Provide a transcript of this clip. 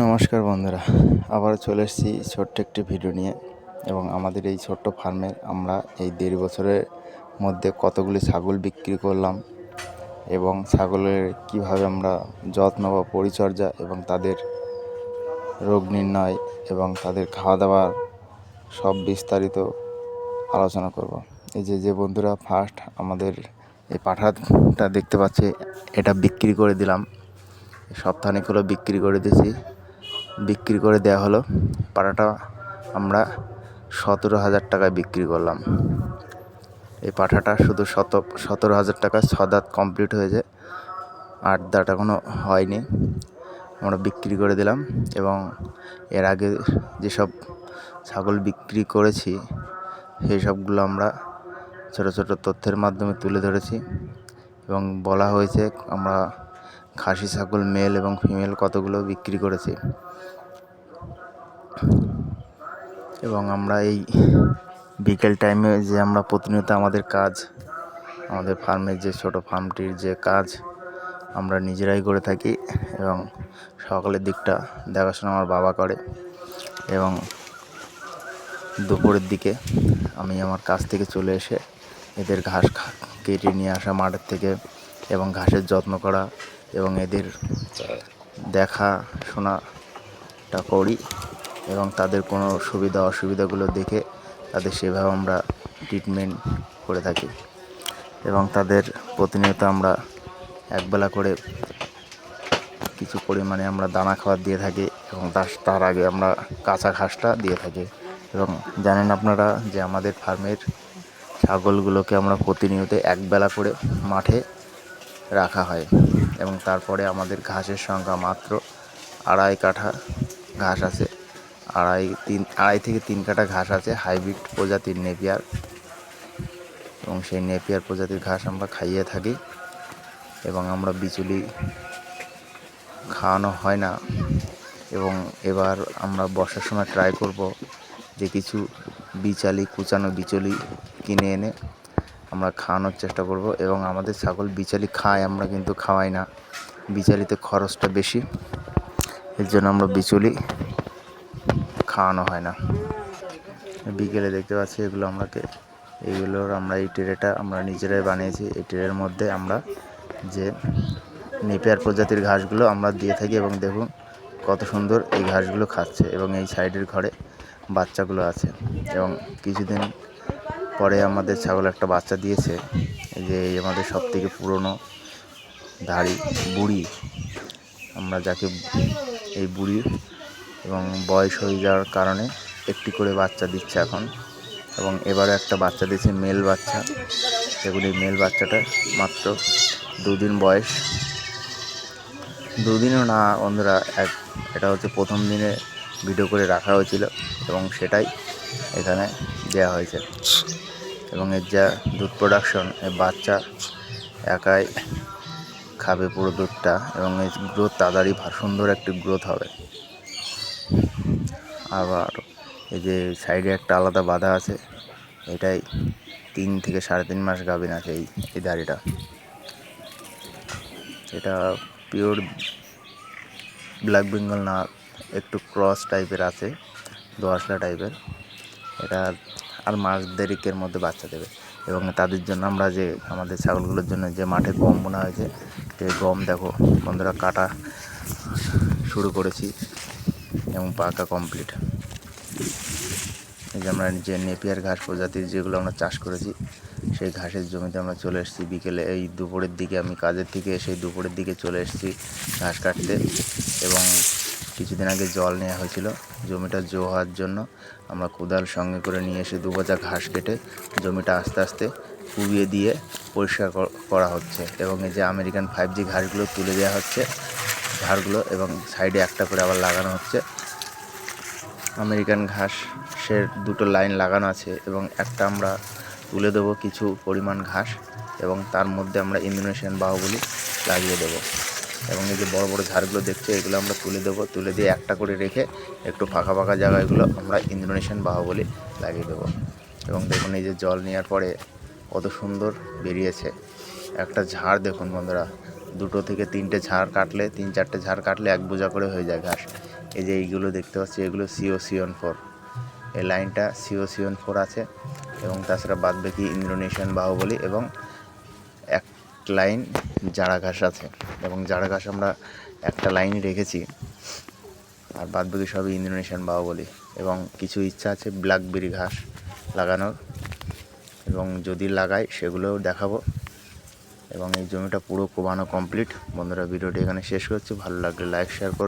নমস্কার বন্ধুরা আবার চলে এসেছি ছোট্ট একটি ভিডিও নিয়ে এবং আমাদের এই ছোট্ট ফার্মে আমরা এই দেড় বছরের মধ্যে কতগুলি ছাগল বিক্রি করলাম এবং ছাগলের কীভাবে আমরা যত্ন বা পরিচর্যা এবং তাদের রোগ নির্ণয় এবং তাদের খাওয়া দাওয়ার সব বিস্তারিত আলোচনা করব। এই যে যে বন্ধুরা ফার্স্ট আমাদের এই পাঠাটা দেখতে পাচ্ছে, এটা বিক্রি করে দিলাম। সপ্তাহখানেক হলো বিক্রি করে দিয়েছি। বিক্রি করে দেওয়া হলো। পাটাটা আমরা সতেরো হাজার টাকায় বিক্রি করলাম। এই পাঠাটা শুধু শত, সতেরো হাজার টাকা ছ দাঁত কমপ্লিট হয়েছে। আট দাঁত এখনও হয়নি। আমরা বিক্রি করে দিলাম এবং এর আগে যেসব ছাগল বিক্রি করেছি, সেই সবগুলো আমরা ছোটো ছোটো তথ্যের মাধ্যমে তুলে ধরেছি। এবং বলা হয়েছে আমরা খাসি, ছাগল, মেল এবং ফিমেল কতগুলো বিক্রি করেছি। এবং আমরা এই বিকেল টাইমে যে আমরা প্রতিনিয়ত আমাদের কাজ, আমাদের ফার্মের যে ছোট ফার্মটির যে কাজ, আমরা নিজেরাই করে থাকি এবং সকালের দিকটা দেখাশোনা আমার বাবা করে এবং দুপুরের দিকে আমি আমার কাছ থেকে চলে এসে এদের ঘাস কেটে নিয়ে আসা মাঠের থেকে এবং ঘাসের যত্ন করা এবং এদের দেখাশোনাটা করি এবং তাদের কোনো সুবিধা অসুবিধাগুলো দেখে তাদের সেভাবে আমরা ট্রিটমেন্ট করে থাকি। এবং তাদের প্রতিনিয়ত আমরা একবেলা করে কিছু পরিমাণে আমরা দানা খাবার দিয়ে থাকি এবং তার তার আগে আমরা কাঁচা ঘাসটা দিয়ে থাকি। এবং জানেন আপনারা যে আমাদের ফার্মের ছাগলগুলোকে আমরা প্রতিনিয়ত একবেলা করে মাঠে রাখা হয়। এবং তারপরে আমাদের ঘাসের সংখ্যা মাত্র আড়াই কাঠা ঘাস আছে। আড়াই তিন, আড়াই থেকে তিন কাঠা ঘাস আছে, হাইব্রিড প্রজাতির নেপিয়ার। এবং সেই নেপিয়ার প্রজাতির ঘাস আমরা খাইয়ে থাকি। এবং আমরা বিচুলি খাওয়ানো হয় না। এবং এবার আমরা বর্ষার সময় ট্রাই করব যে কিছু বিচালি, কুচানো বিচলি কিনে এনে আমরা খাওয়ানোর চেষ্টা করব এবং আমাদের ছাগল বিচালি খায়, আমরা কিন্তু খাওয়াই না। বিচালিতে খরচটা বেশি, এর জন্য আমরা বিচুলি খাওয়ানো হয় না। বিকেলে দেখতে পাচ্ছি এগুলো আমাকে এইগুলোর আমরা এই ট্রেটা আমরা নিজেরাই বানিয়েছি। এই ট্রের মধ্যে আমরা যে নেপিয়ার প্রজাতির ঘাসগুলো আমরা দিয়ে থাকি এবং দেখুন কত সুন্দর এই ঘাসগুলো খাচ্ছে এবং এই সাইডের ঘরে বাচ্চাগুলো আছে। এবং কিছুদিন পরে আমাদের ছাগল একটা বাচ্চা দিয়েছে যে আমাদের সব থেকে পুরনো দাড়ি, বুড়ি। আমরা যাকে এই বুড়ি এবং বয়স হয়ে যাওয়ার কারণে একটি করে বাচ্চা দিচ্ছে এখন এবং এবারে একটা বাচ্চা দিয়েছে মেল বাচ্চা। এই মেল বাচ্চাটা মাত্র দুদিন বয়স। দুদিনও না বন্ধুরা, এক এটা হচ্ছে প্রথম দিনে ভিডিও করে রাখা হয়েছিল এবং সেটাই এখানে দেওয়া হয়েছে। এবং এর যা দুধ প্রোডাকশন এর বাচ্চা একাই খাবে পুরো দুধটা এবং এর গ্রোথ তাড়াতাড়ি সুন্দর একটি গ্রোথ হবে। আবার এই যে সাইডে একটা আলাদা বাধা আছে, এটাই তিন থেকে সাড়ে তিন মাস গাভিন আছে এই এই দাড়িটা। এটা পিওর ব্ল্যাক বেঙ্গল না, একটু ক্রস টাইপের আছে দোয়াশলা টাইপের এটা আর মাস দেরিকের মধ্যে বাচ্চা দেবে। এবং তাদের জন্য আমরা যে, আমাদের ছাগলগুলোর জন্য যে মাঠে গম বোনা হয়েছে সেই গম দেখো, বন্ধুরা কাটা শুরু করেছি এবং পাকা কমপ্লিট। এই যে আমরা যে নেপিয়ার ঘাস প্রজাতির যেগুলো আমরা চাষ করেছি, সেই ঘাসের জমিতে আমরা চলে এসেছি বিকেলে। এই দুপুরের দিকে আমি কাজের থেকে এসে দুপুরের দিকে চলে এসেছি ঘাস কাটতে এবং কিছুদিন আগে জল নেওয়া হয়েছিল। জমিটা জো হওয়ার জন্য আমরা কোদাল সঙ্গে করে নিয়ে এসে দু বোঝা ঘাস কেটে জমিটা আস্তে আস্তে কুবিয়ে দিয়ে পরিষ্কার করা হচ্ছে এবং এই যে আমেরিকান ফাইভ জি ঘাসগুলো তুলে দেওয়া হচ্ছে, ঘাসগুলো এবং সাইডে একটা করে আবার লাগানো হচ্ছে। আমেরিকান ঘাসের দুটো লাইন লাগানো আছে এবং একটা আমরা তুলে দেবো কিছু পরিমাণ ঘাস এবং তার মধ্যে আমরা ইন্দোনেশিয়ান বাহুবলি লাগিয়ে দেবো। এবং এই যে বড় বড় ঝাড়গুলো দেখছে এগুলো আমরা তুলে দেবো। তুলে দিয়ে একটা করে রেখে একটু ফাঁকা ফাঁকা জায়গাগুলো আমরা ইন্দোনেশিয়ান বাহুবলি লাগিয়ে দেবো। এবং দেখুন, এই যে জল নেওয়ার পরে কত সুন্দর বেরিয়েছে। একটা ঝাড় দেখুন বন্ধুরা, দুটো থেকে তিনটে ঝাড় কাটলে, তিন চারটে ঝাড় কাটলে এক বোঝা করে হয়ে যায় ঘাস। এই যে এইগুলো দেখতে পাচ্ছি, এগুলো সিও সিওন ফোর। এই লাইনটা সিও সিওন ফোর আছে এবং তাছাড়া বাদ বাকি ইন্দোনেশিয়ান বাহুবলী এবং এক লাইন জাড়া ঘাস আছে। এবং জারা ঘাস আমরা একটা লাইনে রেখেছি। আর বাদ বাকি সবই ইন্দোনেশিয়ান বাহুবলি। এবং কিছু ইচ্ছা আছে ব্ল্যাকবেরি ঘাস লাগানোর। এবং যদি লাগাই, সেগুলোও দেখাবো। এবং এই জমিটা পুরো কোবানো কমপ্লিট। বন্ধুরা, ভিডিওটি এখানে শেষ করছি। ভালো লাগলে লাইক, শেয়ার করুন